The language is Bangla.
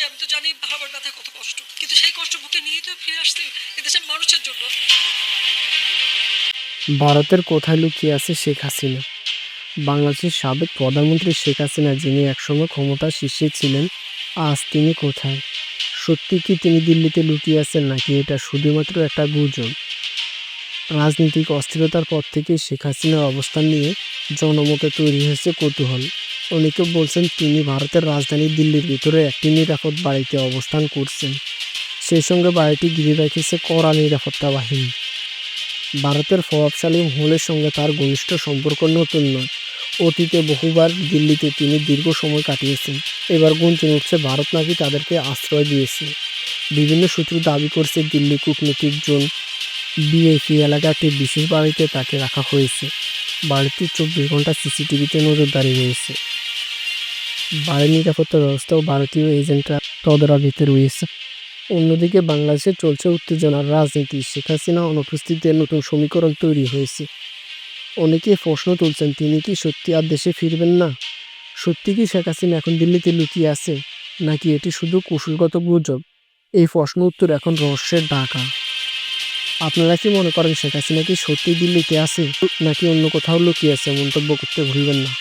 আমি তো জানি ভাবার ব্যথা কত কষ্ট। কিন্তু সেই কষ্ট বুকে নিয়েই তো ফিরে আসছে এদেশের মানুষের জন্য। ভারতের কোথায় লুকিয়ে আছে শেখ হাসিনা? বাংলাদেশের সাবেক প্রধানমন্ত্রী শেখ হাসিনা, যিনি একসময় ক্ষমতার শীর্ষে ছিলেন, আজ তিনি কোথায়? সত্যি কি তিনি দিল্লিতে লুকিয়ে আছেন, নাকি এটা শুধুমাত্র একটা গুজব? রাজনৈতিক অস্থিরতার পর থেকেই শেখ হাসিনার অবস্থান নিয়ে জনমতে তৈরি হয়েছে কৌতূহল। অনেকে বলছেন, তিনি ভারতের রাজধানী দিল্লির ভিতরে একটি নিরাপদ বাড়িতে অবস্থান করছেন। সেই সঙ্গে বাড়িটি ঘিরে রেখেছে কড়া নিরাপত্তা বাহিনী। ভারতের প্রভাবশালী মহলের সঙ্গে তার ঘনিষ্ঠ সম্পর্ক নতুন নয়। অতীতে বহুবার দিল্লিতে তিনি দীর্ঘ সময় কাটিয়েছেন। এবার গুঞ্জন উঠছে, ভারত নাকি তাদেরকে আশ্রয় দিয়েছে। বিভিন্ন সূত্র দাবি করছে, দিল্লি কূটনীতিক জোন বিএপি এলাকাটি বিশেষ বাড়িতে তাকে রাখা হয়েছে। বাড়িটি চব্বিশ ঘণ্টা সিসিটিভিতে নজরদারি রয়েছে। বাড়ির নিরাপত্তা ব্যবস্থাও ভারতীয় এজেন্টরা তদারকিতে রয়েছে। অন্যদিকে বাংলাদেশে চলছে উত্তেজনার রাজনীতি। শেখ হাসিনা অনুপস্থিতিতে নতুন সমীকরণ তৈরি হয়েছে। অনেকে প্রশ্ন তুলছেন, তিনি কি সত্যি আর দেশে ফিরবেন না? সত্যি কি শেখ হাসিনা এখন দিল্লিতে লুকিয়ে আছে, নাকি এটি শুধু কৌশলগত গুজব? এই প্রশ্ন উত্তর এখন রহস্যের ডাকা। আপনারা কি মনে করেন, শেখ হাসিনা কি সত্যি দিল্লিতে আছে, নাকি অন্য কোথাও লুকিয়ে আছে? মন্তব্য করতে ভুলবেন না।